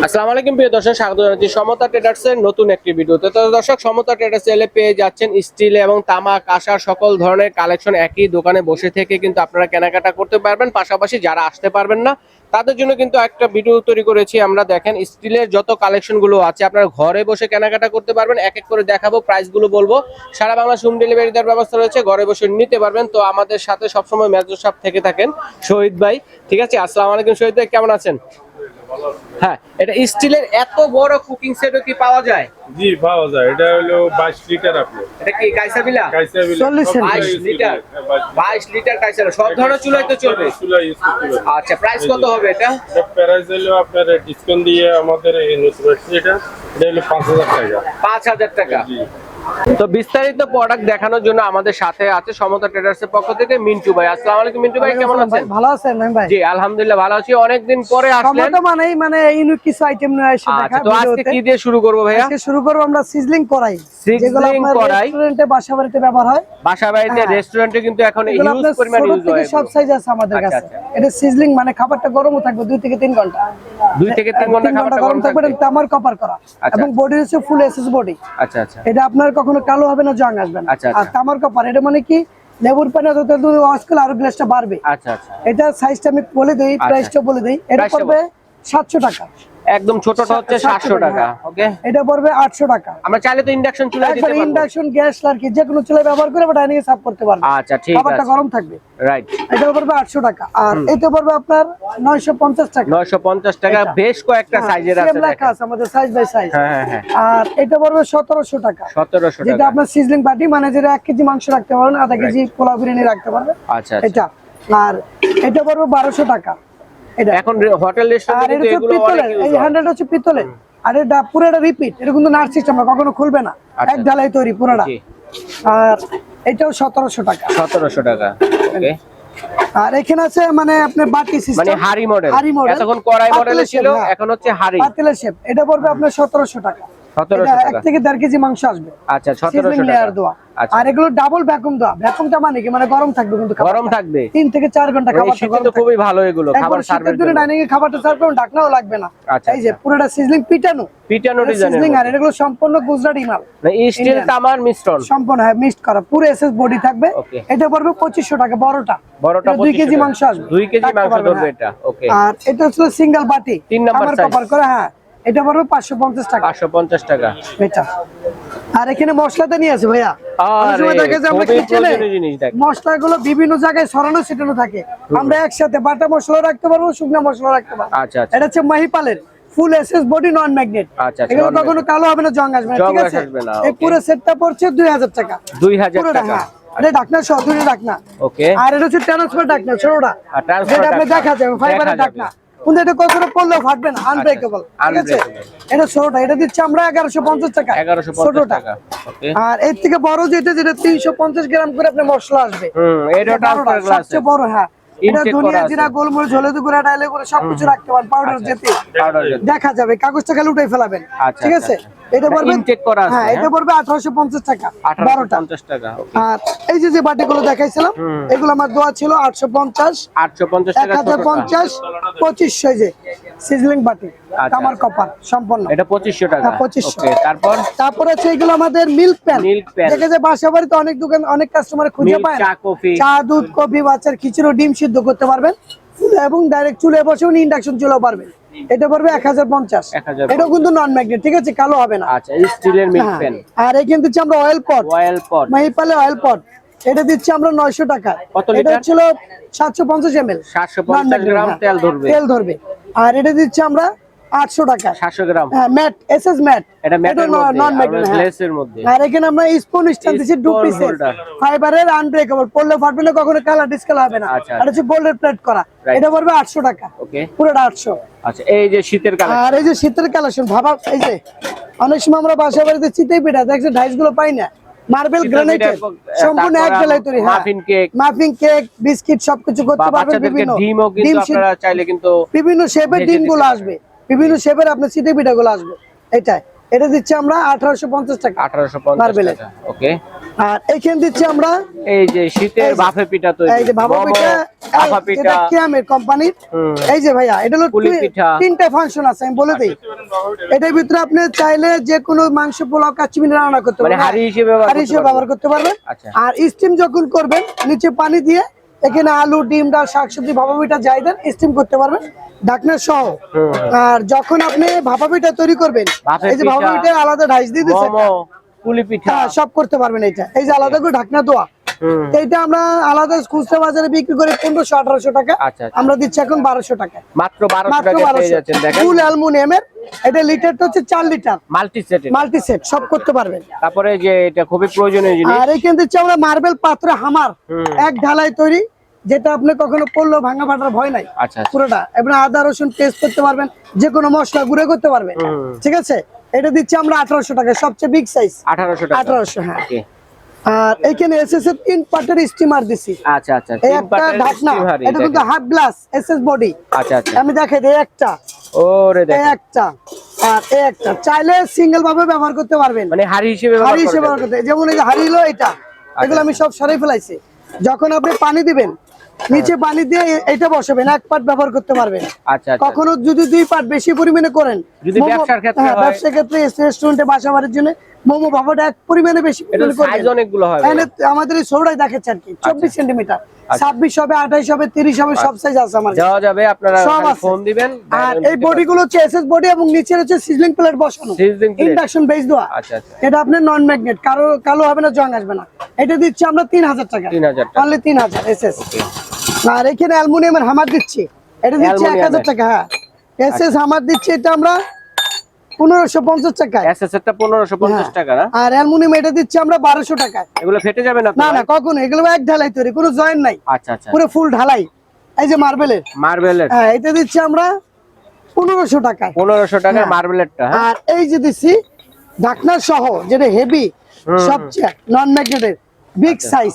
আসসালামু আলাইকুম প্রিয় দর্শক, স্বাগত জানাচ্ছি সমতা ট্রেডার্স এর নতুন একটি ভিডিওতে। তো দর্শক, সমতা ট্রেডার্স এলে পেয়ে যাচ্ছেন স্টিল এবং তামা কাঁসার সকল ধরনের কালেকশন একই দোকানে বসে থেকে কিন্তু আপনারা কেনাকাটা করতে পারবেন। পাশাপাশি যারা আসতে পারবেন না, তাদের জন্য কিন্তু একটা ভিডিও তৈরি করেছি। আমরা দেখেন স্টিলের যত কালেকশনগুলো আছে, আপনারা ঘরে বসে কেনাকাটা করতে পারবেন। এক এক করে দেখাবো প্রাইসগুলো বলব। সারা বাংলা হোম ডেলিভারি দেওয়ার ব্যবস্থা রয়েছে, ঘরে বসে নিতে পারবেন। তো আমাদের সাথে সবসময় মেজর সাহেব থেকে থাকেন শহীদ ভাই। ঠিক আছে, আসসালামু আলাইকুম শহীদ ভাই, কেমন আছেন? হ্যাঁ এটা স্টিলের এত বড় কুকিং সেটও কি পাওয়া যায়? জি পাওয়া যায়। এটা হলো বাইশ লিটার আপনি। এটা কি কাইসাবিলা? কাইসা বিল- চল্লিশ সব বাইশ লিটার। করতে পারবে। হ্যাঁ, বাইশ- বাইশ লিটার কাইসার সব ধরনের চুলাই তো চলবে। চুলায় আচ্ছা প্রাইস কত হবে এটা? প্রাইস হলো আপনার ডিসকাউন্ট দিয়ে আমাদের এই নতুন এটা এটা হলো পাঁচ হাজার টাকা। পাঁচ হাজার টাকা। জি। তো বিস্তারিত প্রোডাক্ট দেখানোর জন্য আমাদের সাথে আছে সমতা ট্রেডার্স এর পক্ষ থেকে মিন্টু ভাই। আসসালামু আলাইকুম মিন্টু ভাই কেমন আছেন? ভালো আছেন ভাই? জি আলহামদুলিল্লাহ ভালো আছি। অনেকদিন পরে আসলেন। টমেটো মানেই মানে ইউনিক কিছু আইটেম নিয়ে এসে দেখা আচ্ছা তো আজকে কি দিয়ে শুরু করব ভাইয়া? আজকে শুরু করব আমরা সিজলিং করাই যেগুলো আপনার রেস্টুরেন্টে বাসা বাড়িতে ব্যবহার হয়। বাসা বাড়িতে হ্যাঁ। রেস্টুরেন্টে কিন্তু এখন হিউজ পরিমাণ ইউজ হয় সব সাইজ আছে আমাদের আচ্ছা, কাছে। আচ্ছা। এটা সিজলিং মানে খাবারটা গরমও থাকবে দুই থেকে তিন ঘণ্টা। দুই থেকে তিন ঘণ্টা খাবারটা গরম থাকবে এটা তামার কপার করা। এবং বডি হচ্ছে ফুল এসএস বডি আচ্ছা আচ্ছা। এটা আপনার কখনো কালো হবে না জং আসবে না। আচ্ছা, আর আচ্ছা। তামার কপার এটা মানে কি? লেবুর পানি যত দূর ওয়াশ করলে আরও গ্লাসটা বাড়বে। আচ্ছা আচ্ছা। এটা সাইজটা আমি বলে দেই আচ্ছা। প্রাইসটা বলে দেই। এটা পড়বে সাতশো টাকা। একদম ছোটটা হচ্ছে সাতশো টাকা। ওকে এটা পড়বে আটশো টাকা। আমরা চাইলে তো ইন্ডাকশন চুলা দিতে পারব। ইন্ডাকশন গ্যাস আর কি যে কোনো চুলা ব্যবহার করে বা ডাইনিং সাফ করতে পারবে। আচ্ছা ঠিক খাবারটা আছে। গরম থাকবে। রাইট এটা পড়বে আটশো টাকা। আর এটা পড়বে আপনার নয়শো পঞ্চাশ টাকা। নয়শো পঞ্চাশ টাকা বেশ কয়েকটা সাইজের আছে সেম লেখা আছে আমাদের সাইজ বাই সাইজ হ্যাঁ হ্যাঁ হ্যাঁ। আর এটা পড়বে সতেরোশো টাকা। সতেরোশো যেটা আপনার সিজলিং পার্টি মানে যেটা এক কেজি মাংস রাখতে পারবেন আধা কেজি পোলাও বিরিয়ানি রাখতে পারবেন। আচ্ছা আচ্ছা। এটা। আর এটা পড়বে বারোশো টাকা। এটা। এখন হোটেল এটা হচ্ছে পিতলের এই হ্যান্ডেলটা হচ্ছে পিতলের। আর এটা পুরোটা রিপিট এটা কিন্তু নার্স সিস্টেম কখনো খুলবে না। আচ্ছা। এক ঢালাই তৈরি পুরোটা। আর এটাও সতেরোশো টাকা। সতেরোশো টাকা। ওকে। আর এখানে আছে মানে আপনার বাটি মানে সিস্টেম হাড়ি মডেল হাড়ি মডেল এতক্ষণ কড়াই মডেলে ছিল হ্যাঁ। এখন হচ্ছে হাড়ি। পাতিলের শেপ এটা পড়বে আপনার সতেরোশো টাকা। সতেরোশো এটা এক থেকে দেড় কেজি মাংস আসবে। আচ্ছা সতেরোশো লেয়ার দেওয়া। আচ্ছা। আর এগুলো ডাবল ভ্যাকুম দেওয়া। ভ্যাকুমটা মানে কি? মানে গরম থাকবে কিন্তু গরম থাকবে। তিন থেকে চার ঘণ্টা এই খাবারটা শীতে গরম তো খুবই ভালো এগুলো খাবার সার্ভের শীতের ডাইনিং এ খাবারটা সার্ভ করুন ঢাকনাও লাগবে না। এই যে। পুরোটা সিজলিং পিটানো। পিটানো ডিজাইনের সিজলিং আর এগুলো সম্পূর্ণ গুজরাটি মাল। স্টিল তামার মিশ্রণ। সম্পূর্ণ হ্যাঁ মিক্সড করা। পুরো এসএস বডি থাকবে। এটা পড়বে টাকা বড়টা। বড়টা কেজি মাংস আসবে। দুই কেজি মাংস ধরবে। এটা। ওকে আর এটা হচ্ছে সিঙ্গেল বাটি। তিন নাম্বার আমার size। করে হ্যাঁ। এটা পড়বে পাঁচশো পঞ্চাশ টাকা। পাঁচশো পঞ্চাশ টাকা। এটা। আর এখানে নিয়ে আছে ভাইয়া। অনেক আরে সময় দেখা যায় আমরা খুবই কিচেনে প্রয়োজনীয় জিনিস দেখ। মশলাগুলো বিভিন্ন জায়গায় সরানো ছিটানো থাকে। আমরা একসাথে বাটা মশলা রাখতে পারব শুকনো মশলা রাখতে পারব। আচ্ছা আচ্ছা। এটা হচ্ছে মাহিপালের full SS body non magnet আচ্ছা, এগুলো কখনো কালো হবে না জং আসবে না ঠিক আছে? এই পুরো সেটটা পড়ছে টাকা। হ্যাঁ। সহ দুটো ওকে আর এটা হচ্ছে ট্রান্সফার ঢাকনা ছোটটা। আর যেটা আপনি দেখা যাবে ফাইবারের। ঢাকনা। কিন্তু এটা কখনো পড়লেও ফাটবে না আনব্রেকেবল ঠিক আছে। এটা ছোটটা এটা দিচ্ছে আমরা এগারোশো পঞ্চাশ টাকা ছোটটা। টাকা আর এর থেকে বড় যেটা যেটা তিনশো পঞ্চাশ গ্রাম করে আপনার মশলা আসবে। সবচেয়ে বড় হ্যাঁ। এটা ধনিয়া। জিরা গোলমরিচ হলুদ গুঁড়া ডাইলে করে সবকিছু রাখতে পারেন পাউডার যেতে দেখা যাবে কাগজটা খালি উঠে ফেলাবেন। আচ্ছা, ঠিক আচ্ছা, আছে? এটা পড়বে করা হ্যাঁ হ্যাঁ? এটা পড়বে আঠারোশো পঞ্চাশ টাকা টাকা আর এই যে যে বাটিগুলো দেখাইছিলাম এগুলো আমার দোয়া ছিল আটশো পঞ্চাশ আটশো পঞ্চাশ এক টাকা হাজার ছোটটা। পঞ্চাশ পঁচিশশো এই যে সিজলিং বাটি আচ্ছা, তামার আচ্ছা। কপার সম্পূর্ণ। এটা পঁচিশশো টাকা হ্যাঁ, 2500 ওকে তারপর? তারপর আছে এগুলো আমাদের মিল্ক প্যান। দেখে যে বাসা বাড়িতে অনেক দোকান অনেক কাস্টমার খুঁজে পায় না। চা, কফি। চা দুধ কফি বাচ্চার খিচুড়ি ডিম সিদ্ধ করতে পারবেন এবং ডাইরেক্ট চুলে বসে উনি ইন্ডাকশন চুলেও পারবেন। এটা পড়বে এক হাজার পঞ্চাশ। 1050 এটাও কিন্তু নন ম্যাগনেট ঠিক আছে? কালো হবে না। আচ্ছা স্টিলের হ্যাঁ। আর এই কিন্তু আমরা অয়েল পট অয়েল পট মাহিপালে অয়েল পট এটা দিচ্ছি আমরা নয়শো টাকা। এটা ছিল সাতশো পঞ্চাশ এম এল সাতশো গ্রাম তেল ধরবে। তেল ধরবে। আর এটা দিচ্ছি আমরা আটশো টাকা। সাতশো গ্রাম। হ্যাঁ ম্যাট এস এস ম্যাট। এটা নন ম্যাগনেট মধ্যে আর এখানে আমরা স্পুন স্ট্যান্ড দিচ্ছি দু Spoon পিসের ফাইবারের আনব্রেকেবল পড়লে ফাটবে না কখনো কালার ডিসকালার হবে না। হচ্ছে গোল্ডের প্লেট করা। এটা পড়বে আটশো টাকা। ওকে পুরোটা আটশো। আচ্ছা এই যে শীতের আর এই যে শীতের কালেকশন ভাবা এই যে অনেক সময় আমরা বাসা বাড়িতে চিতেই পিঠা দেখছি ঢাইসগুলো পাই না। মার্বেল চিতই গ্রানাইটের সম্পূর্ণ এক বেলায় তৈরি হ্যাঁ। muffin cake। Muffin cake biscuit সবকিছু করতে পারবেন বিভিন্ন। ডিমও কিন্তু আপনারা চাইলে কিন্তু বিভিন্ন শেপের ভেজে ডিমগুলো আসবে। বিভিন্ন শেপের আপনার চিতে পিঠা গুলো আসবে। এটাই। এটা দিচ্ছি আমরা আঠারোশো পঞ্চাশ টাকা। আঠারোশো পঞ্চাশ ওকে। আর এইখানে দিচ্ছি আমরা এই যে শীতের এই বাফে পিঠা তৈরি। এই যে ভাপা মোমো, পিঠা ভাপা পিঠা। এটা কিয়ামের কোম্পানির এই যে ভাইয়া এটা হলো। তিনটা ফাংশন আছে আমি বলে দিই। এটার ভিতরে আপনি চাইলে যে কোনো মাংস পোলাও কাচ্চিমিনি রান্না করতে মানে পারবেন। হাড়ি হিসেবে ব্যবহার করতে হিসেবে পারবেন। ব্যবহার করতে পারবেন। আচ্ছা। আর স্টিম যখন করবেন নিচে পানি দিয়ে এখানে আলু ডিম ডাল শাকসবজি ভাপা পিঠা যাই দেন স্টিম করতে পারবেন। ঢাকনা সহ। আর যখন আপনি ভাপা পিঠা তৈরি করবেন এই যে ভাপা পিঠা, আলাদা ঢাইস দিয়ে দিচ্ছে মোমো পিঠা। হ্যাঁ সব করতে পারবেন এটা এই যে আলাদা করে ঢাকনা দোয়া এইটা আমরা আলাদা খুচরা বাজারে বিক্রি করি পনেরোশো আঠারোশো টাকা। আচ্ছা, আচ্ছা। আমরা দিচ্ছি এখন বারোশো টাকা। মাত্র ফুল অ্যালমুনিয়ামের এটা লিটারটা হচ্ছে চার litre. Multi set multi set সব করতে পারবেন। তারপরে যে এটা খুবই প্রয়োজনীয় জিনিস। আর এখান দিচ্ছি আমরা মার্বেল পাত্র হামার এক ঢালাই তৈরি। যেটা আপনি কখনো পড়লেও ভাঙা ফাটার ভয় নাই আচ্ছা আচ্ছা। পুরোটা। এবং আদা রসুন পেস্ট করতে পারবেন যে কোনো মশলা গুঁড়ো করতে পারবেন। ঠিক আছে? এটা দিচ্ছি আমরা আঠারোশো টাকা সবচেয়ে বিগ সাইজ আঠারোশো আঠারোশো হ্যাঁ। আর এখানে এসএস এর তিন পার্টের স্টিমার দিছি। আচ্ছা আচ্ছা এই একটা ঢাকনা এটা কিন্তু হাফ গ্লাস এসএস বডি আচ্ছা আচ্ছা। আমি দেখাই দিই একটা। ওরে এই একটা আর একটা। চাইলে সিঙ্গেল ভাবে ব্যবহার করতে পারবেন। মানে হাড়ি হিসেবে ব্যবহার হাড়ি হিসেবে ব্যবহার করতে যেমন এই যে হাড়ি হলো এটা এগুলো আমি সব সরাই ফেলাইছি। যখন আপনি পানি দিবেন নিচে পানি দিয়ে এটা বসাবেন এক পাট ব্যবহার করতে পারবেন। আচ্ছা আচ্ছা। কখনো যদি দুই পাট বেশি পরিমাণে করেন ব্যবসার ক্ষেত্রে হ্যাঁ, রেস্টুরেন্টে বাসা বাড়ির জন্য মোমো ভাবাটা এক পরিমাণে বেশি আমাদের এই সৌরাই দেখাচ্ছে আর কি চব্বিশ সেন্টিমিটার ছাব্বিশ হবে আঠাইশ হবে তিরিশ হবে সব সাইজ আছে আমার। যাবে আপনারা সব ফোন দিবেন আর এই বডি গুলো হচ্ছে এসএস বডি এবং নিচের হচ্ছে সিজলিং প্লেট বসানো। ইন্ডাকশন বেস দেওয়া। আচ্ছা আচ্ছা। এটা আপনার নন ম্যাগনেট কারও কালো হবে না জং আসবে না। এটা দিচ্ছি আমরা তিন হাজার টাকা। 3000 টাকা। অনলি তিন হাজার এসএস আর এখানে অ্যালুমিনিয়ামের হামার দিচ্ছি। এটা দিচ্ছি এক হাজার টাকা হ্যাঁ। এসএস হামার দিচ্ছি এটা আমরা পনেরোশো পঞ্চাশ টাকায়। এসএস এরটা পনেরোশো পঞ্চাশ হ্যাঁ। টাকা না? আর অ্যালুমিনিয়াম এটা দিচ্ছি আমরা বারোশো টাকায়। এগুলো ফেটে যাবে না না না কখনো এগুলো এক ঢালাই তৈরি কোনো জয়েন নাই। আচ্ছা আচ্ছা। পুরো ফুল ঢালাই। এই যে মার্বেলের মার্বেলের হ্যাঁ এটা দিচ্ছি আমরা পনেরোশো টাকায়। পনেরোশো টাকা হ্যাঁ। মার্বেলেরটা হ্যাঁ? আর এই যে দিচ্ছি ঢাকনা সহ যেটা হেভি। সবচেয়ে নন ম্যাগনেটের বিগ সাইজ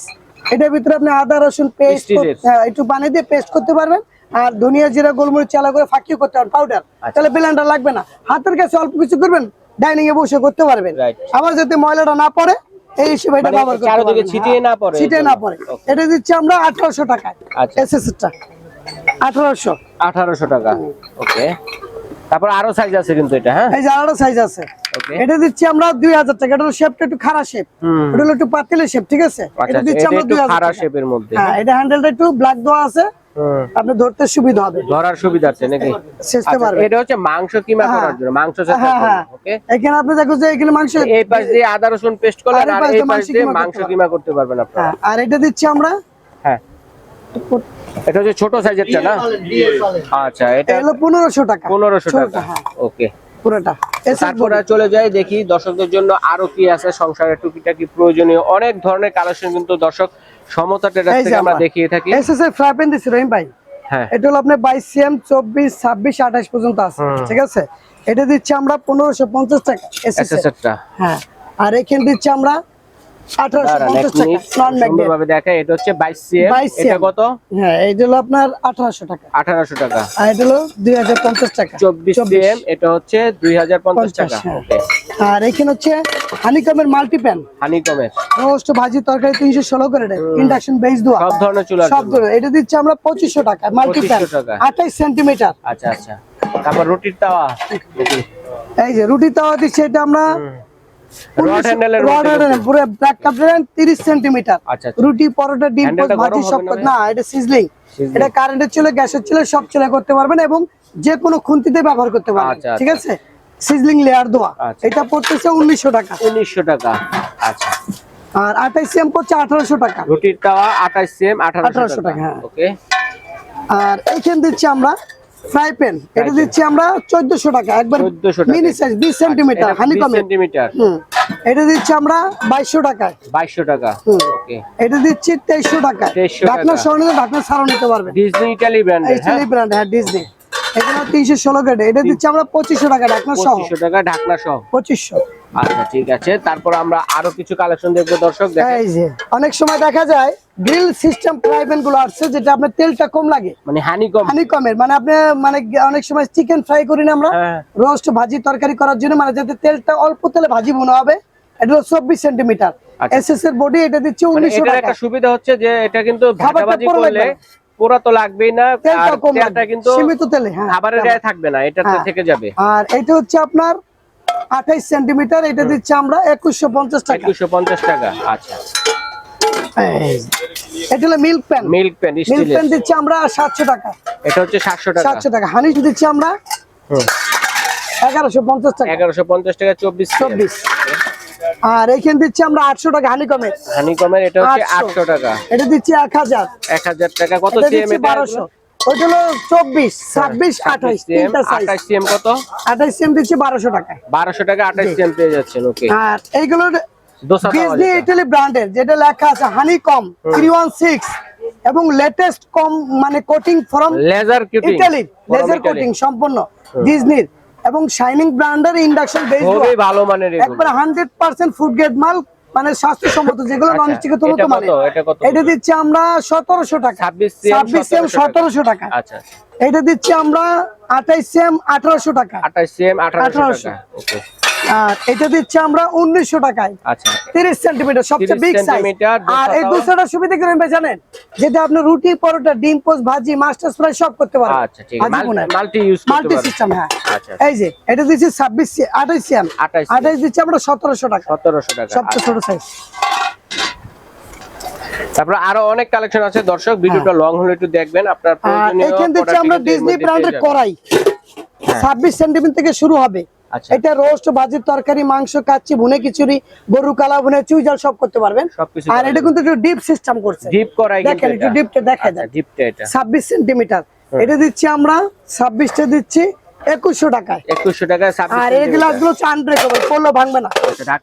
এটার ভিতরে আপনি আদা রসুন পেস্ট একটু পানি দিয়ে পেস্ট করতে পারবেন। আর ধনিয়া জিরা গোলমরিচ চালা করে ফাঁকিও করতে পারবেন পাউডার আচ্ছা। তাহলে ব্লেন্ডার লাগবে না। হাতের কাছে অল্প কিছু করবেন ডাইনিং এ বসে করতে পারবেন। আবার যাতে ময়লাটা না পড়ে এই হিসেবে এটা মানে ব্যবহার করতে পারবেন। ছিটিয়ে না পড়ে, ছিটিয়ে না। পড়ে। এটা দিচ্ছি আমরা আঠারোশো টাকায় আচ্ছা। এসএসটা আঠারোশো। আঠারোশো টাকা। ওকে তারপর আরও সাইজ আছে কিন্তু এটা হ্যাঁ? এই যে আলাদা সাইজ আছে। এটা দিচ্ছি আমরা দুই হাজার টাকা। এটা শেপটা একটু খারাপ শেপ এটা হলো একটু পাতিলের শেপ ঠিক আছে? আচ্ছা এটা দিচ্ছি আমরা দুই হাজার শেপের মধ্যে। হ্যাঁ এটা হ্যান্ডেলটা একটু ব্ল্যাক দেওয়া আছে। আপনি ধরতে সুবিধা হবে। ধরার সুবিধা আছে নাকি? শেষতে আচ্ছা, পারবে। এটা হচ্ছে মাংস কিমা হ্যাঁ। করার জন্য মাংস হ্যাঁ হ্যাঁ। ওকে এখানে আপনি দেখো যে এখানে মাংস এই পাশ দিয়ে আদা রসুন পেস্ট করলেন আর এই পাশ দিয়ে মাংস কিমা করতে পারবেন আপনারা। হ্যাঁ আর এটা দিচ্ছি আমরা হ্যাঁ। এটা হচ্ছে ছোট সাইজেরটা না? আচ্ছা এটা হলো পনেরোশো টাকা। পনেরোশো ছোটটা, টাকা হ্যাঁ। ওকে পুরোটা। তারপরে চলে যাই দেখি দর্শকদের জন্য আরও কি আছে সংসারের টুকিটাকি প্রয়োজনীয় অনেক ধরনের কালেকশন কিন্তু দর্শক সমতা ট্রেডার্স থেকে আমরা। দেখিয়ে থাকি। এস ফ্রাই প্যান দিচ্ছি রহিম ভাই। হ্যাঁ। এটা হলো আপনার বাইশ সিএম চব্বিশ ছাব্বিশ আঠাশ পর্যন্ত আছে ঠিক আছে? এটা দিচ্ছি আমরা পনেরোশো পঞ্চাশ টাকা এস এস হ্যাঁ। আর এখানে দিচ্ছি আমরা টাকা নন ম্যাগনেট সুন্দরভাবে দেখা এটা হচ্ছে 22 সিএম এটা কত? হ্যাঁ এটা হলো আপনার আঠারোশো টাকা। 1800 টাকা। আর এটা হলো দুই হাজার পঞ্চাশ টাকা। 24 সিএম এটা হচ্ছে 2050 টাকা। হ্যাঁ। আর এখানে হচ্ছে হানিকমের মাল্টিপ্যান হানিকমের রোস্ট ভাজি তরকারি তিনশো ষোলো করে ইন্ডাকশন বেস সব ধরনের সব জন্য। ধরে এটা দিচ্ছে আমরা পঁচিশশো টাকা মাল্টিপ্যান 2500 আঠাইশ সেন্টিমিটার আচ্ছা আচ্ছা। তারপর রুটির তাওয়া। এই যে রুটি তাওয়া দিচ্ছে এটা আমরা রড হ্যান্ডেলের রড হ্যান্ডেল পুরো ব্ল্যাক কাপড়ের তিরিশ সেন্টিমিটার আচ্ছা আচ্ছা। রুটি পরোটা ডিম পোস্ট, ভাজি সব না না এটা সিজলিং এটা কারেন্টের চলে গ্যাসের চলে সব চলে করতে পারবেন এবং যে কোনো খুন্তিতে ব্যবহার করতে পারবেন। আচ্ছা, ঠিক আছে? Sizzling layer. এটা পড়তেছে টাকা। 1900 টাকা। আচ্ছা। আর পড়ছে টাকা। রুটির তাওয়া 28 সিএম 1800 1800 টাকা। হ্যাঁ। ওকে আর এইখানে দিচ্ছি আমরা ফ্রাই প্যান এটা দিচ্ছি আমরা চোদ্দশো টাকা একবার 1400 মিনি সাইজ বিশ সেন্টিমিটার হানি কমে। সেন্টিমিটার এটা দিচ্ছি আমরা বাইশশো টাকা 2200 টাকা। ওকে এটা দিচ্ছি তেইশশো টাকায়। 2300 ঢাকনা টাকা। সহ নিলে ঢাকনা সারা নিতে পারবেন ডিজনি ইটালি ব্র্যান্ড এই চিলি ব্র্যান্ড হ্যাঁ ডিজনি এখানে তিনশো ষোলো কেটে এটা দিচ্ছি আমরা পঁচিশশো টাকা ঢাকনা সহ। 2500 টাকা ঢাকনা সহ। পঁচিশশো। আচ্ছা ঠিক আছে। তারপর আমরা আরও কিছু কালেকশন দেখব দর্শক দেখেন। এই যে অনেক সময় দেখা যায় গ্রিল সিস্টেম ফ্রাই প্যানগুলো আসছে যেটা আপনার তেলটা কম লাগে। মানে হানিকম হানি কমের মানে আপনি মানে অনেক সময় চিকেন ফ্রাই করি না আমরা হ্যাঁ। রোস্ট ভাজি তরকারি করার জন্য মানে যাতে তেলটা অল্প তেলে ভাজি মনে হবে এটা হলো চব্বিশ সেন্টিমিটার আচ্ছা। এস এস এর বডি এটা দিচ্ছে মানে উনিশশো টাকা। একটা সুবিধা হচ্ছে যে এটা কিন্তু ভাজাভাজি করলে পোড়া তো লাগবেই না তেলটা। কিন্তু সীমিত তেলে হ্যাঁ খাবারের গায়ে থাকবে না এটাতে হ্যাঁ। থেকে যাবে। আর এটা হচ্ছে আপনার আঠাইশ সেন্টিমিটার এটা দিচ্ছে আমরা একুশশো পঞ্চাশ টাকা। একুশশো পঞ্চাশ টাকা আচ্ছা। এটা হলো milk pan. Milk pan milk pan দিচ্ছে আমরা সাতশো টাকা। এটা হচ্ছে সাতশো টাকা। সাতশো টাকা। হানি দিচ্ছি আমরা হুম। এগারোশো পঞ্চাশ টাকা। এগারোশো পঞ্চাশ টাকা চব্বিশ চব্বিশ। আর এখানে দিচ্ছি আমরা আটশো টাকা হানি কমে হানি কমের এটা হচ্ছে 800 আটশো টাকা। এটা দিচ্ছি এক হাজার। এক হাজার টাকা। কত সিএম বারোশো। ওইটা হলো চব্বিশ ছাব্বিশ আঠাইশ তিনটা সাইজ আঠাশ সিএম কত? আঠাইশ সেম দিচ্ছি বারোশো টাকায় বারোশো টাকা আঠাশ সিএম পেয়ে যাচ্ছেন ওকে। আর এইগুলো ডিজনি ইটালি ব্র্যান্ডের যেটা লেখা আছে honeycomb three one six এবং লেটেস্ট কম মানে coating from laser coating Italy laser coating সম্পূর্ণ। ডিজনির এবং শাইনিং ব্র্যান্ডের ইন্ডাকশন বেস খুবই ভালো মানের একবার হান্ড্রেড পার্সেন্ট ফুড গ্রেড মাল মানে স্বাস্থ্যসম্মত যেগুলো স্টিকের তুলনা এটা মানে। এটা দিচ্ছি আমরা সতেরোশো টাকা। 26 cm, ছাব্বিশ সেম 1700 সতেরোশো টাকা। আচ্ছা। এটা দিচ্ছি আমরা আঠাইশ সেম আঠারোশো টাকা। আঠাশ সিএম আঠারোশো 1800 টাকা ওকে আর এটা দিচ্ছি আমরা উনিশশো টাকায়। আচ্ছা। তিরিশ সেন্টিমিটার সবচেয়ে বিগ সাইজ আর এই দোসাটাও- দুশোটা সুবিধা কি ভাই জানেন? যেটা আপনি রুটি পরোটা ডিম পোস্ট ভাজি মাস্টার ফ্রাই সব করতে পারবেন। আচ্ছা ঠিক মাল্টি ইউজ মাল্টি সিস্টেম হ্যাঁ। আচ্ছা এই যে এটা দিচ্ছি ছাব্বিশ আঠাইশ সিএম 28 CM আঠাইশ দিচ্ছি আমরা সতেরোশো টাকা। সতেরোশো টাকা সবচেয়ে। ছোট সাইজ তারপরে আরও অনেক কালেকশন আছে। দর্শক ভিডিওটা লং হলে একটু দেখবেন। আপনার প্রয়োজনীয় এখান আমরা ডিজনি ব্র্যান্ডের ছাব্বিশ সেন্টিমিটার থেকে শুরু হবে। এটা রোস্ট ভাজির তরকারি মাংস কাচ্চি ভুনে খিচুড়ি গরু কালা ভুনে চুই জাল সব করতে পারবেন। আর এটা কিন্তু একটু ডিপ সিস্টেম করছে। ডিপ করাই দেখেন একটু ডিপটা দেখা আচ্ছা, যায় ডিপটা এটা। ছাব্বিশ সেন্টিমিটার এটা দিচ্ছি আমরা ছাব্বিশটা দিচ্ছি একুশশো টাকায়। একুশশো টাকা ছাব্বিশ আর এই গ্লাসগুলো চান ভাঙবে না। হচ্ছে না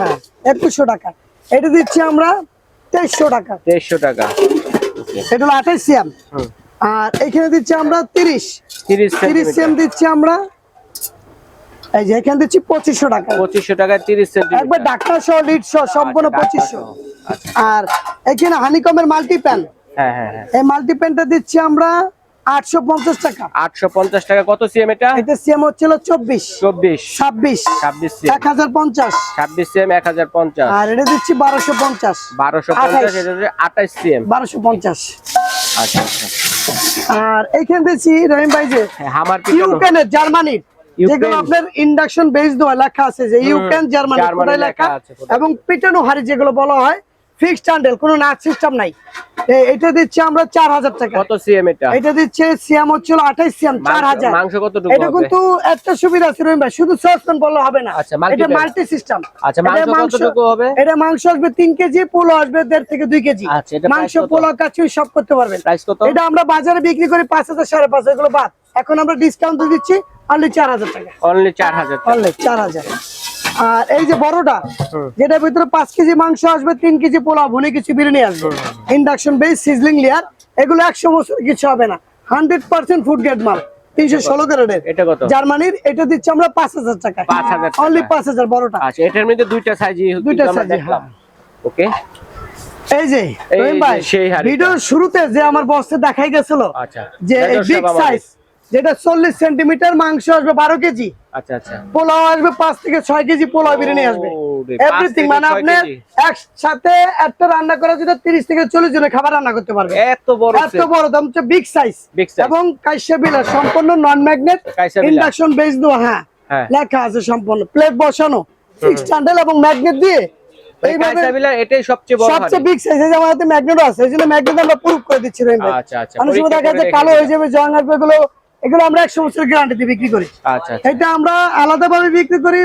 হ্যাঁ টাকা। এটা দিচ্ছি আমরা তেইশশো টাকা। তেইশশো টাকা। এটা হলো আঠাইশ সিএম আর এখানে দিচ্ছি আমরা তিরিশ। তিরিশ তিরিশ সিএম দিচ্ছি আমরা এই যে এখানে দিচ্ছি পঁচিশশো টাকা। পঁচিশশো টাকা তিরিশ একবার ডাক্তার সহ লিড সহ সম্পূর্ণ আচ্ছা, পঁচিশশো। আচ্ছা। আর এখানে হানিকমের মাল্টি প্যান হ্যাঁ হ্যাঁ হ্যাঁ। এই মাল্টি প্যানটা দিচ্ছি আমরা আটশো পঞ্চাশ টাকা। আটশো পঞ্চাশ টাকা। কত সিএম এটা? সিএম হচ্ছিল সিএম আর এটা দিচ্ছি এটা সিএম আচ্ছা আচ্ছা। আর এইখানে দিচ্ছি রহিম ভাই যে হামার পিটানো ইউক্রেনের জার্মানির। যেগুলো আপনার ইন্ডাকশন বেস দেওয়া লেখা আছে যে ইউক্রেন জার্মানি লেখা। এবং পিটানো হারি যেগুলো বলা হয় ফিক্সড হ্যান্ডেল কোনো সিস্টেম নাই। এটা দিচ্ছি আমরা চার হাজার টাকা। কত সিএম এটা? এটা দিচ্ছে সিয়াম হচ্ছিল আঠাইশ সিয়াম চার মাংস- হাজার। মাংস কতটুকু এটা কিন্তু একটা সুবিধা আছে রহিম ভাই। শুধু সসপ্যান বললে হবে না। আচ্ছা, এটা মাল্টি সিস্টেম আচ্ছা, মাংস কতটুকু হবে? এটা মাংস আসবে তিন কেজি পোলো আসবে দেড় থেকে দুই কেজি। আচ্ছা, এটা মাংস পোলো সব করতে পারবেন। প্রাইস কত? এটা আমরা বাজারে বিক্রি করি পাঁচ হাজার সাড়ে পাঁচ এগুলো বাদ। এখন আমরা ডিসকাউন্ট দিচ্ছি অনলি চার হাজার টাকা। অনলি চার হাজার টাকা। অনলি চার হাজার। আর এই যে বড়টা যেটার ভিতরে পাঁচ কেজি মাংস আসবে তিন কেজি পোলাও ভুনে কিছু বিরিয়ানি আসবে। ইন্ডাকশন বেস সিজলিং লেয়ার এগুলো একশো বছর কিছু হবে না। হান্ড্রেড পার্সেন্ট ফুড গ্রেড মাল তিনশো ষোলো গ্রেডের। জার্মানির এটা দিচ্ছি আমরা পাঁচ হাজার টাকা 5,000 টাকা। অনলি পাঁচ হাজার বড়টা। আচ্ছা এটার মধ্যে দুইটা দুইটা হ্যাঁ। ওকে এই যে এই রহিম ভাই ভিডিওর শুরুতে যে আমার বসে দেখাই গেছিল আচ্ছা। যে বিগ সাইজ যেটা চল্লিশ সেন্টিমিটার মাংস আসবে বারো কেজি। আচ্ছা আচ্ছা। পোলাও আসবে পাঁচ থেকে ছয় কেজি পোলাও বিরিয়ানি আসবে। এভরিথিং মানে একসাথে একটা রান্না করে যদি তিরিশ থেকে চল্লিশ জনের খাবার রান্না করতে পারবে। এত বড় এত বড় দাম হচ্ছে বিগ সাইজ এবং কাইসা বিলা সম্পূর্ণ নন ম্যাগনেট ইন্ডাকশন বেস দেওয়া হ্যাঁ। হ্যাঁ। লেখা আছে সম্পূর্ণ। প্লেট বসানো এবং ম্যাগনেট দিয়ে কালো হয়ে যাবে জং আসবে এগুলো আমরা একশো বছরের গ্যারান্টি দিয়ে বিক্রি করি। আচ্ছা আচ্ছা। এটা আমরা আলাদাভাবে বিক্রি করি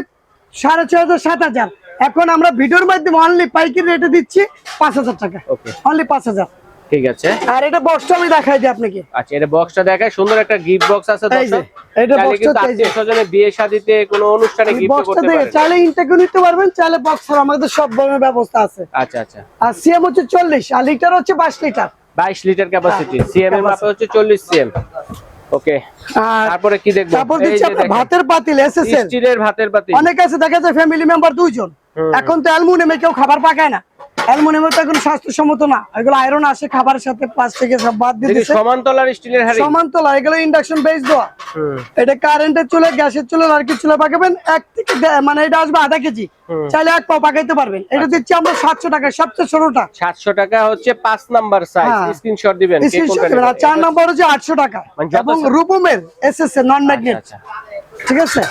সাড়ে ছয় হাজার সাত হাজার। এখন আমরা ভিডিওর মাধ্যমে অনলি পাইকারি রেটে দিচ্ছি পাঁচ হাজার টাকা। ওকে। অনলি পাঁচ হাজার। ঠিক আছে। আর এটা বক্সটা আমি দেখাই দিই আপনাকে। আচ্ছা এটা বক্সটা দেখায় সুন্দর একটা গিফট বক্স আছে যে, দর্শক। এটা। আত্মীয় বিয়ে শাদিতে কোনো অনুষ্ঠানে গিফট বক্সটা করতে দেখে চাইলে ইনটেকও নিতে পারবেন চাইলে বক্স আমাদের সব ধরনের ব্যবস্থা আছে। আচ্ছা আচ্ছা। আর সিএম হচ্ছে আর লিটার হচ্ছে বাইশ লিটার বাইশ লিটার ক্যাপাসিটি সিএম এর মাপে হচ্ছে সিএম ওকে তারপরে কি দেখব? তারপর দিচ্ছি যে আপনার দেখেন, ভাতের পাতিল এসএস স্টিলের ভাতের অনেক আছে দেখা যায় ফ্যামিলি মেম্বার দুইজন এখন তো অ্যালুমিনিয়ামে কেউ খাবার পাকায় না। অ্যালুমিনিয়ামের তো এখন স্বাস্থ্যসম্মত না। এগুলো আয়রন আসে খাবারের সাথে সব বাদ দিয়ে সমান্তলার স্টিলের হাড়ি। এগুলো ইন্ডাকশন বেস দেওয়া। এটা কারেন্টের চুলে গ্যাসের চুলে আর কি চুলে পাকাবেন। এক থেকে মানে এটা আসবে আধা কেজি। চাইলে এক পাও পাকাইতে পারবেন। এটা দিচ্ছি আমরা সাতশো টাকা সবচেয়ে ছোটটা। সাতশো টাকা হচ্ছে পাঁচ নাম্বার সাইজ হ্যাঁ। স্ক্রিনশট দিবেন স্ক্রিনশট কোনটা আর নেবেন। চার নম্বর হচ্ছে আটশো টাকা। এবং রূপমের এস এস নন ম্যাগনেট আচ্ছা। ঠিক আছে?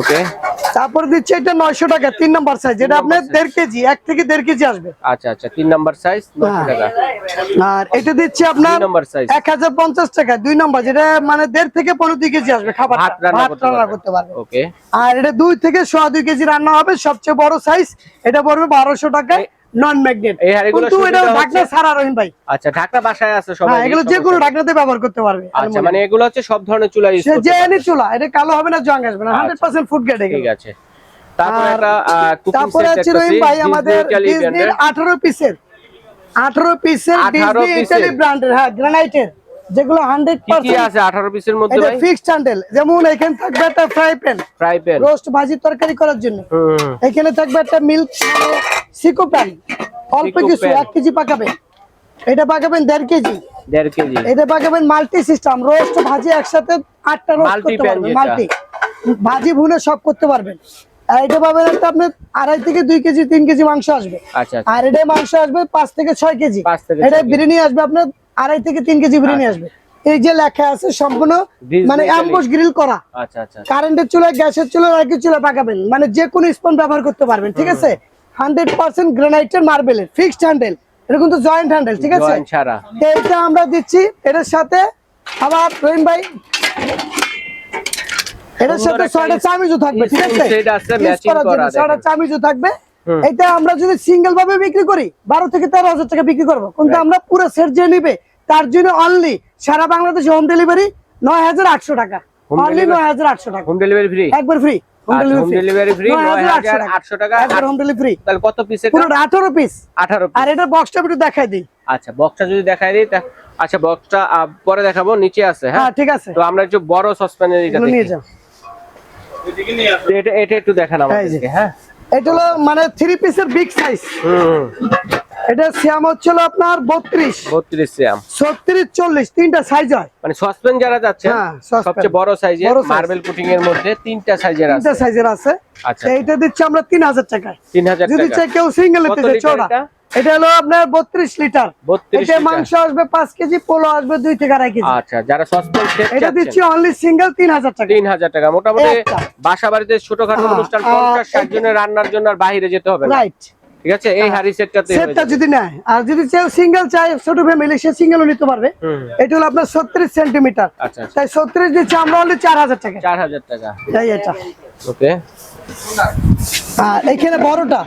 ওকে। তারপর দিচ্ছে এটা নয়শো টাকা তিন নম্বর সাইজ এটা আপনার দেড় কেজি এক থেকে দেড় কেজি আসবে। আচ্ছা আচ্ছা তিন নাম্বার সাইজ হ্যাঁ। টাকা। আর এটা দিচ্ছে আপনার দুই নম্বর size। এক হাজার পঞ্চাশ টাকা দুই নম্বর যেটা মানে দেড় থেকে পনেরো দুই কেজি আসবে খাবার ভাত রান্না করতে পারবে। ওকে। আর এটা দুই থেকে সোয়া দুই কেজি রান্না হবে সবচেয়ে বড় সাইজ এটা পড়বে বারোশো টাকায়। নন ম্যাগনেট কিন্তু এটা ঢাকনা ছাড়া রহিম ভাই। আচ্ছা ঢাকনা বাসায় আছে সব হ্যাঁ এগুলো যে কোনো ঢাকনাতে ব্যবহার করতে পারবে আচ্ছা মানে এগুলো হচ্ছে সব ধরনের চুলা ইউজ যে এনে চুলা এটা কালো হবে না জং আসবে না হান্ড্রেড পার্সেন্ট ফুড গ্রেড ঠিক আছে। তারপর একটা তারপরে আছে রহিম ভাই আমাদের ডিজনির আঠারো পিসের আঠারো পিসের 18 ডিজনি ইতালি ব্র্যান্ডের হ্যাঁ গ্রানাইটের যেগুলো হান্ড্রেড কি পার্সেন্ট আছে 18 পিসের মধ্যে এটা ফিক্সড হ্যান্ডেল যেমন এখানে থাকবে একটা fry pan fry pan roast ভাজি তরকারি করার জন্য। এখানে থাকবে একটা মিল্ক সিকো প্যান অল্প কিছু। এক কেজি পাকাবেন এটা পাকাবেন দেড় কেজি। এটা পাকাবেন মাল্টি সিস্টেম রোস্ট ভাজি একসাথে আটটা রোস্ট করতে পারবেন মাল্টি ভাজি ভুনে সব করতে পারবেন। আর এটা পাবেন একটা আপনার আড়াই থেকে দুই কেজি তিন কেজি মাংস আসবে। আচ্ছা আচ্ছা। আর এটা মাংস আসবে পাঁচ থেকে ছয় কেজি। এটা বিরিয়ানি আসবে আপনার আড়াই থেকে তিন কেজি বিরিয়ানি আসবে। এই যে লেখা আছে সম্পূর্ণ মানে। অ্যাম্বুশ গ্রিল করা। আচ্ছা আচ্ছা কারেন্টের চুলা গ্যাসের চুলা আর কি চুলা পাকাবেন। মানে যে কোনো স্পন ব্যবহার করতে পারবেন ঠিক আছে? হান্ড্রেড পার্সেন্ট গ্রানাইটের মার্বেলের ফিক্সড হ্যান্ডেল এটা কিন্তু জয়েন্ট হ্যান্ডেল ঠিক আছে? এইটা আমরা দিচ্ছি এটার সাথে আবার রহিম ভাই এটার সাথে ছয়টা চামিজও থাকবে ঠিক আছে? থাকবে। এটা আমরা যদি সিঙ্গেল ভাবে বিক্রি করি বারো থেকে তেরো হাজার টাকা বিক্রি করব। কিন্তু আমরা পুরো সেট যে নিবে তার জন্য অনলি সারা বাংলাদেশে হোম ডেলিভারি নয় হাজার আটশো টাকা। অনলি নয় হাজার আটশো টাকা। হোম ডেলিভারি ফ্রি একবার ফ্রি হোম আচ্ছা, ডেলিভারি home delivery free, 9,800 টাকা। একবার হোম ডেলিভারি কত পিস এটা? আঠারো পিস 18 আর এটা বক্সটা একটু দেখাই দিই। আচ্ছা বক্সটা যদি দেখাই দিই আচ্ছা বক্সটা পরে দেখাবো নিচে আছে হ্যাঁ? হ্যাঁ ঠিক আছে। তো আমরা একটু বড় সসপ্যানের এটা নিয়ে যাও। এটা এটা একটু দেখান আমাদেরকে হ্যাঁ? এটা হলো মানে থ্রি পিসের বিগ সাইজ হুম। এটা সিয়াম হচ্ছিল আপনার বত্রিশ। বত্রিশ সিয়াম। ছত্রিশ চল্লিশ তিনটা সাইজ হয়। মানে সসপেন যারা যাচ্ছে হ্যাঁ, সবচেয়ে বড় সাইজের মার্বেল পুটিং এর মধ্যে তিনটা সাইজের তিনটা সাইজের আছে। আচ্ছা। এইটা দিচ্ছি আমরা তিন হাজার টাকায়। তিন হাজার যদি কেউ সিঙ্গেল নিতে লিটার ছোটা। এটা? হলো আপনার বত্রিশ লিটার। এটা মাংস আসবে পাঁচ কেজি পোলো আসবে দুই থেকে আড়াই কেজি। আচ্ছা যারা সেট এটা দিচ্ছি অনলি সিঙ্গেল তিন হাজার টাকা। তিন হাজার টাকা। মোটামুটি বাসা বাড়িতে ছোটখাটো হ্যাঁ, অনুষ্ঠান পঞ্চাশ ষাট জনের রান্নার জন্য আর বাইরে যেতে হবে রাইট ঠিক আছে? এই হাড়ি সেটটাতে সেটটা যদি নেয় আর যদি চাই সিঙ্গেল চাই ছোট ফ্যামিলি সে সিঙ্গেলও নিতে পারবে। এটা হলো আপনার ছত্রিশ সেন্টিমিটার আচ্ছা আচ্ছা। তাই ছত্রিশ দিচ্ছি আমরা হলে চার হাজার টাকা। চার হাজার টাকা। এই এটা। ওকে আর এখানে বড়টা।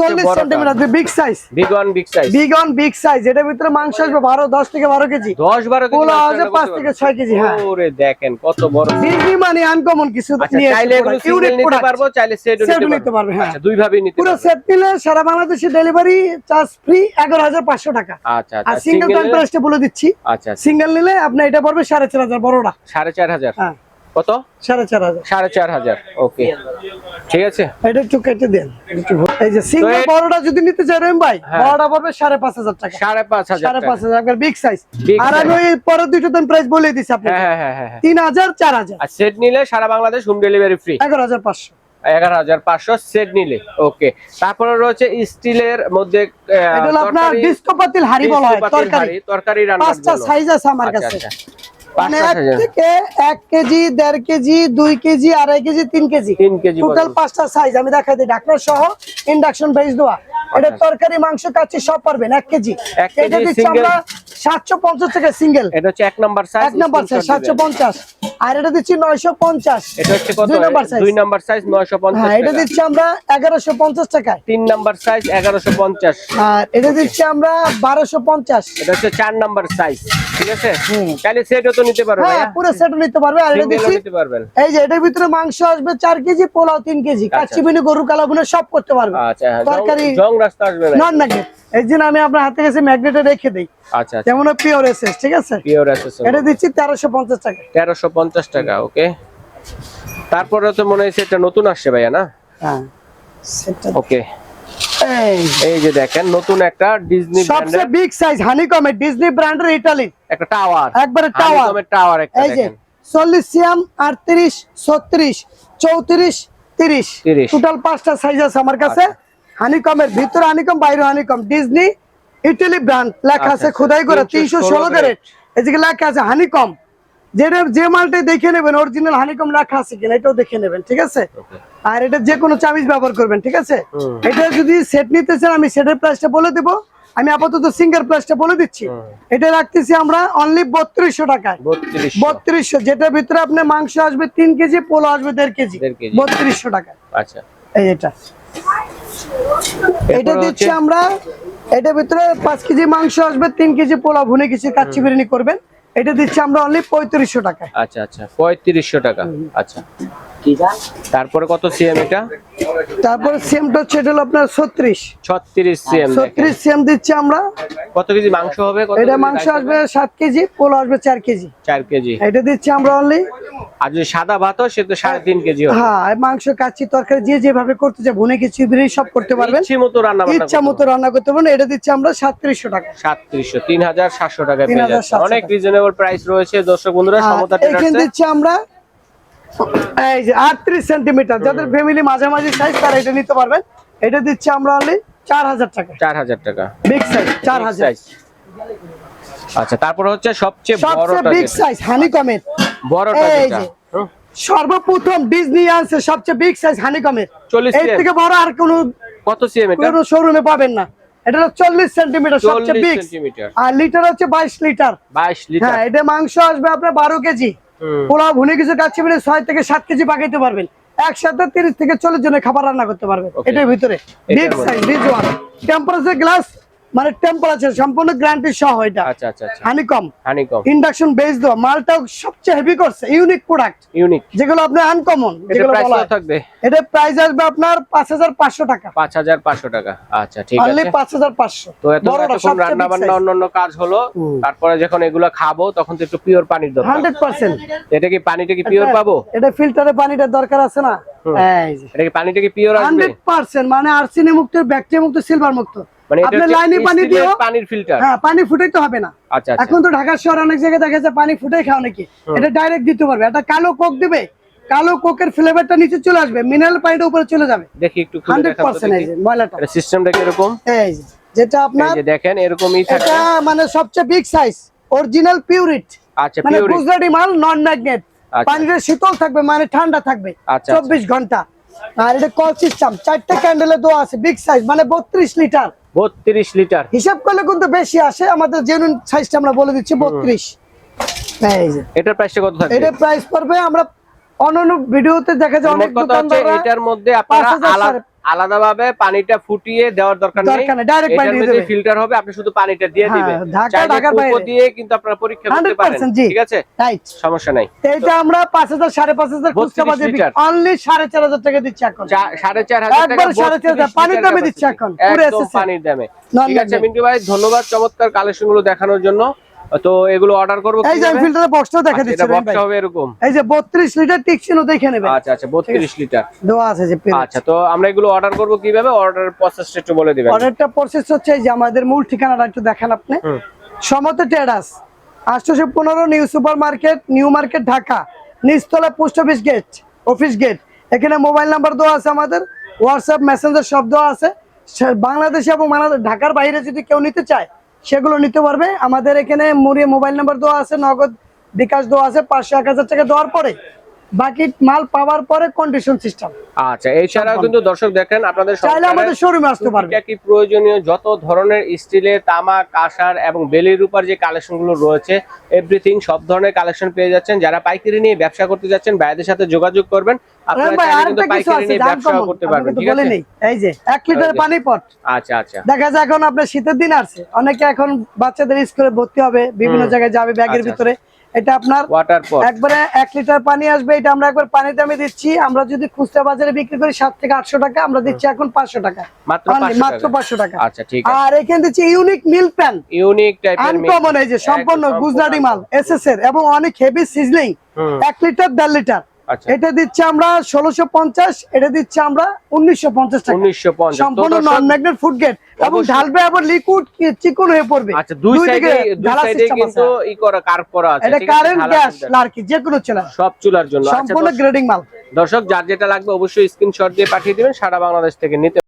চল্লিশ centimetre big size big one big size big one big size এটার ভিতরে মাংস আসবে বারো দশ থেকে বারো কেজি। দশ বারো পোলা আসবে পাঁচ থেকে ছয় কেজি হ্যাঁ। ওরে দেখেন কত বড়। ডিগ্রি মানে আনকমন কিছু আচ্ছা চাইলে এগুলো সিঙ্গেল নিতে পারব চাইলে সেটও নিতে নিতে পারবে, হ্যাঁ। আচ্ছা দুই ভাবেই নিতে পুরো সেট নিলে সারা বাংলাদেশে ডেলিভারি চার্জ ফ্রি এগারো হাজার পাঁচশো টাকা। আচ্ছা আর আচ্ছা সিঙ্গেল টাইম প্রাইসটা বলে দিচ্ছি। আচ্ছা আচ্ছা। সিঙ্গেল নিলে আপনার এটা পড়বে সাড়ে চার হাজার বড়টা। সাড়ে চার হাজার। হ্যাঁ। কত? সাড়ে চার হাজার। সাড়ে চার হাজার ওকে। ঠিক আছে? এটা একটু কেটে দেন এই যে সিঙ্গেল বড়টা যদি নিতে চাই রহিম ভাই হ্যাঁ। বড়টা পড়বে সাড়ে পাঁচ হাজার টাকা। সাড়ে পাঁচ হাজার সাড়ে পাঁচ হাজার একবার বিগ সাইজ আর আমি ওই পরের দুইটা দাম প্রাইস বলে দিচ্ছি আপনাকে। হ্যাঁ হ্যাঁ হ্যাঁ তিন হাজার চার হাজার। আর সেট নিলে সারা বাংলাদেশ হোম ডেলিভারি ফ্রি এগারো হাজার পাঁচশো। এগারো হাজার পাঁচশো সেট নিলে ওকে। তারপরে রয়েছে স্টিলের মধ্যে আপনার তরকারি- তরকারি। পাঁচটা সাইজ আছে আমার আচ্ছা, কাছে। মানে এক থেকে এক কেজি দেড় কেজি দুই কেজি আড়াই কেজি তিন কেজি। টোটাল পাঁচটা সাইজ আমি দেখা দিই। ঢাকনা সহ ইন্ডাকশন ভেজ দেওয়া। এটা। তরকারি মাংস কাচ্ছি সব পারবেন এক কেজি। এক কেজি এটা দিচ্ছি আমরা সাতশো পঞ্চাশ টাকা সিঙ্গেল এটা হচ্ছে এক নাম্বার সাইজ এক নম্বর সাইজ সাতশো পঞ্চাশ। আর এটা দিচ্ছি নয়শো পঞ্চাশ। এটা হচ্ছে দুই নাম্বার সাইজ দুই নাম্বার সাইজ নয়শো পঞ্চাশ হ্যাঁ এটা দিচ্ছি আমরা এগারোশো পঞ্চাশ তিন নাম্বার সাইজ এগারোশো পঞ্চাশ। আর এটা দিচ্ছি আমরা বারোশো পঞ্চাশ। এটা হচ্ছে চার নাম্বার সাইজ ঠিক আছে? চাইলে সেটও তো নিতে পারবে হ্যাঁ পুরো সেট নিতে পারবে আর এটা দিচ্ছি এই যে এটার ভিতরে মাংস আসবে চার কেজি পোলাও তিন কেজি। কাচ্চি বিনি গরু কালা কালাবুনে সব করতে পারবে। আচ্ছা হ্যাঁ, তরকারি জং রাস্তা আসবে না ম্যাগনেট। এই জন্য আমি আপনার হাতে কাছে ম্যাগনেটে রেখে দিই। আচ্ছা আচ্ছা। যেমন পিওর এসএস ঠিক আছে? পিওর অ্যাসেসরি এটা দিচ্ছি তেরোশো পঞ্চাশ টাকা। তেরোশো পঞ্চাশ টাকা ওকে? তারপরে তো মনে হচ্ছে এটা নতুন আসছে ভাইয়া না? হ্যাঁ সেটা ওকে। এই। যে দেখেন নতুন একটা ডিজনি সবচেয়ে বিগ সাইজ হানিকমের ডিজনি ব্র্যান্ডের ইটালি একটা টাওয়ার একবারে টাওয়ার টাওয়ার একটা এই যে দেখেন। চল্লিশ সিএম আটত্রিশ ছত্রিশ চৌত্রিশ তিরিশ। 30 টোটাল পাঁচটা সাইজ আছে আমার কাছে। আচ্ছা। হানিকমের ভিতরে হানিকম বাইরে হানিকম ডিজনি ইটালি ব্র্যান্ড লেখা আছে আচ্ছা, খোদাই করে তিনশো 316 ষোলো রেট এদিকে লেখা আছে হানিকম যেটা যে মালটাই দেখে নেবেন অরিজিনাল হানিকম লেখা আছে কিনা এটাও দেখে নেবেন ঠিক আছে? আর এটা যে কোনো চাবিজ ব্যবহার করবেন ঠিক আছে? এটা যদি সেট নিতে চান আমি সেটের প্রাইসটা বলে দেবো। আমি আপাতত সিঙ্গার প্রাইসটা বলে দিচ্ছি। এটা রাখতেছি আমরা অনলি বত্রিশশো টাকায়। বত্রিশশো। যেটার ভিতরে আপনার মাংস আসবে তিন কেজি পোলো আসবে দেড় কেজি। বত্রিশশো টাকা আচ্ছা। এই এটা। এটা দিচ্ছি আমরা এটার ভিতরে পাঁচ কেজি মাংস আসবে তিন কেজি পোলা ভুনে কিছু কাচ্চি বিরিয়ানি করবেন। এটা দিচ্ছি আমরা অনলি পঁয়ত্রিশশো টাকা আচ্ছা আচ্ছা পঁয়ত্রিশশো টাকা। আচ্ছা। তারপরে কত সিএম এটা? তারপরে সেমটা হচ্ছে এটা হলো আপনার ছত্রিশ। ছত্রিশ সিএম ছত্রিশ সেম দিচ্ছি আমরা। কত কেজি মাংস হবে? কত এটা মাংস আসবে সাত কেজি পোলাও আসবে চার কেজি। চার কেজি। এটা দিচ্ছি আমরা অনলি আর যদি সাদা ভাত হয় সে তো সাড়ে তিন কেজি হবে। হ্যাঁ মাংস কাচ্চি তরকারি যে যেভাবে করতে চাই ভুনে কিছু বিরিয়ানি সব করতে পারবেন। ইচ্ছে মতো রান্না করতে ইচ্ছা মতো রান্না করতে পারবেন। এটা দিচ্ছি আমরা সাতত্রিশশো টাকা। সাতত্রিশশো তিন হাজার সাতশো টাকা পেয়ে 3,700 যাচ্ছে অনেক রিজনেবল প্রাইস রয়েছে দর্শক বন্ধুরা আর সমতা এখানে দিচ্ছি আমরা এই যে আটত্রিশ সেন্টিমিটার যাদের ফ্যামিলি মাঝামাঝি সাইজ তারা এটা নিতে পারবেন। এটা দিচ্ছি আমরা অনলি চার হাজার টাকা। চার হাজার টাকা। বিগ সাইজ চার হাজার। আচ্ছা তারপর হচ্ছে সবচেয়ে সবচেয়ে বিগ সাইজ হানিকমের বড়টা যেটা। সর্বপ্রথম ডিজনি আনছে সবচেয়ে বিগ সাইজ হানিকমের 40 এর থেকে বড় আর কোনো কত সিএম এটা? কোনো শোরুমে পাবেন না। এটা হলো চল্লিশ সেন্টিমিটার সবচেয়ে বিগ আর লিটার হচ্ছে বাইশ লিটার বাইশ লিটার হ্যাঁ এটা মাংস আসবে আপনার বারো কেজি। পোলাও ভুনে কিছু কাছে বলে ছয় থেকে সাত কেজি পাকাইতে পারবেন। একসাথে তিরিশ থেকে চল্লিশ জনের খাবার রান্না করতে পারবেন. এটার ভিতরে। টেম্পারেচার গ্লাস মানে টেম্পারেচার সম্পূর্ণ গ্যারান্টি সহ এটা। আচ্ছা আচ্ছা আচ্ছা। হানিকম হানিকম ইন্ডাকশন বেস দেওয়া। মালটাও সবচেয়ে হেভি করছে ইউনিক প্রোডাক্ট ইউনিক যেগুলো আপনার আনকমন যেগুলো বলা। থাকবে? এটা প্রাইস আসবে আপনার পাঁচ হাজার পাঁচশো টাকা। পাঁচ হাজার পাঁচশো টাকা। আচ্ছা ঠিক আছে। হাজার পাঁচশো। তো এত এতক্ষণ রান্না বান্না অন্যান্য কাজ হলো তারপরে যখন এগুলো খাব তখন তো একটু পিওর পানির দরকার। Hundred percent. এটা কি পানিটা কি পিওর পাবো? এটা ফিল্টারে পানিটা দরকার আছে না? এই যে। এটা কি পানিটা কি পিওর আসবে? হান্ড্রেড পার্সেন্ট মানে আর্সেনি মুক্ত ব্যাকটেরিয়া মুক্ত সিলভার মুক্ত। মানে লাইনে পানি দিও পানির ফিল্টার। হ্যাঁ পানি ফুটাইতে হবে না। আচ্ছা আচ্ছা। এখন তো ঢাকা শহর অনেক জায়গায় দেখা যায় পানি ফুটাই খাও নাকি? এটা ডাইরেক্ট দিতে পারবে। এটা কালো কোক দিবে কালো কোকের ফ্লেভারটা নিচে চলে আসবে মিনারেল পানিটা উপরে চলে যাবে। দেখি একটু খুলে হান্ড্রেড দেখান তো পার্সেন্ট এই যে ময়লাটা। এটা সিস্টেমটা কীরকম? এই যে যেটা এই যে দেখেন এরকমই থাকে। এটা মানে সবচেয়ে বিগ সাইজ অরিজিনাল পিউরিট আচ্ছা মানে গুজরাটি মাল নন ম্যাগনেট আচ্ছা। পানিটা শীতল থাকবে মানে ঠান্ডা থাকবে। আচ্ছা, চব্বিশ ঘণ্টা। আর এটা কল সিস্টেম চারটে ক্যান্ডেলে দেওয়া আছে বিগ সাইজ মানে বত্রিশ লিটার। বত্রিশ লিটার। হিসাব করলে কিন্তু বেশি আসে আমাদের জেনুইন সাইজটা আমরা বলে দিচ্ছি বত্রিশ। এটার প্রাইসটা কত থাকবে? এটা প্রাইস পড়বে আমরা অন্যান্য ভিডিওতে দেখা যায় অনেক দোকানদার দোকানদাররা এটার মধ্যে আপনারা আলাদা আলাদাভাবে পানিটা ফুটিয়ে দেওয়ার দরকার নেই। পানি দিয়ে ফিল্টার হবে আপনি শুধু পানিটা দিয়ে হ্যাঁ, দিবেন। ঢাকা- ঢাকার বাইরে। দিয়ে কিন্তু আপনারা পরীক্ষা করতে পারেন ঠিক আছে? রাইট সমস্যা নাই। এইটা আমরা পাঁচ হাজার সাড়ে পাঁচ হাজার খুচরা বাজে অনলি সাড়ে চার হাজার টাকা দিচ্ছি এখন। চা- সাড়ে চার হাজার টাকা একবার সাড়ে চার হাজার, 32 পানির দামে দিচ্ছে। এখন, পুরো SSL পানির দামে। ঠিক আছে মিন্টু ভাই ধন্যবাদ চমৎকার কালেকশনগুলো দেখানোর জন্য। তো এগুলো অর্ডার করব এই যে ফিল্টারের বক্সটাও দেখা আচ্ছা, দিচ্ছি এটা বক্সটা হবে এরকম। এই যে বত্রিশ লিটার টিকছিনো দেখে নেবে। আচ্ছা আচ্ছা বত্রিশ লিটার দেওয়া আছে যে আচ্ছা তো আমরা এগুলো অর্ডার করব কীভাবে? অর্ডার প্রসেসটা একটু বলে দিবেন। অর্ডারটা প্রসেস হচ্ছে এই যে আমাদের মূল ঠিকানাটা একটু দেখেন আপনি। সমত আটশোশো পনেরো new super market new market Dhaka নিচতলা post office gate office gate এখানে মোবাইল নাম্বার দেওয়া আছে আমাদের হোয়াটসঅ্যাপ মেসেঞ্জার সব দেওয়া আছে। বাংলাদেশে এবং ঢাকার বাইরে যদি কেউ নিতে চায় সেগুলো নিতে পারবে। আমাদের এখানে মুড়িয়ে মোবাইল নাম্বার দেওয়া আছে নগদ বিকাশ দেওয়া আছে পাঁচশো এক হাজার টাকা দেওয়ার পরে বাকি মাল পাওয়ার পরে কন্ডিশন সিস্টেম আচ্ছা এছাড়াও কিন্তু দর্শক দেখেন আপনাদের চাইলে আমাদের শোরুমে আসতে পারবে। টুকিটাকি প্রয়োজনীয় যত ধরনের স্টিলের তামা কাঁসার এবং বেলির উপর যে কালেকশনগুলো রয়েছে এভরিথিং সব ধরনের কালেকশন পেয়ে যাচ্ছেন। যারা পাইকারি নিয়ে ব্যবসা করতে যাচ্ছেন ভাইদের সাথে যোগাযোগ করবেন। আচ্ছা আচ্ছা। দেখা যায় এখন আপনার শীতের দিন আসছে অনেকে এখন বাচ্চাদের স্কুলে ভর্তি হবে বিভিন্ন জায়গায় যাবে ব্যাগের আচ্ছা, ভিতরে। এটা আপনার একবারে এক লিটার পানি আসবে এটা আমরা একবার পানি দামে দিচ্ছি আমরা যদি খুচরা বাজারে বিক্রি করি সাত থেকে আটশো টাকা আমরা দিচ্ছি এখন পাঁচশো টাকা। মাত্র Only, 500 মাত্র পাঁচশো টাকা। আর এখানে দিচ্ছি ইউনিক মিল প্যান ইউনিক আনকমন এই যে সম্পূর্ণ গুজরাটি মাল এস এর এবং অনেক হেভি সিজলিং এক লিটার দেড় লিটার। এটা দিচ্ছে আমরা ষোলোশো পঞ্চাশ এটা দিচ্ছে আমরা উনিশশো পঞ্চাশ টাকা। উনিশশো পঞ্চাশ। সম্পূর্ণ নন ম্যাগনেট ফুড গেট এবং ঢালবে আবার লিকুইড চিকন হয়ে পড়বে। আচ্ছা দুই সাইডে দুই সাইডে কিন্তু ই করা কার্ভ করা আছে। এটা কারেন্ট গ্যাস লার্কি যে কোনো চুলা সব চুলার জন্য। আচ্ছা সম্পূর্ণ গ্রেডিং মাল। দর্শক যার যেটা লাগবে অবশ্যই স্ক্রিনশট দিয়ে পাঠিয়ে দিবেন সারা বাংলাদেশ থেকে নিতে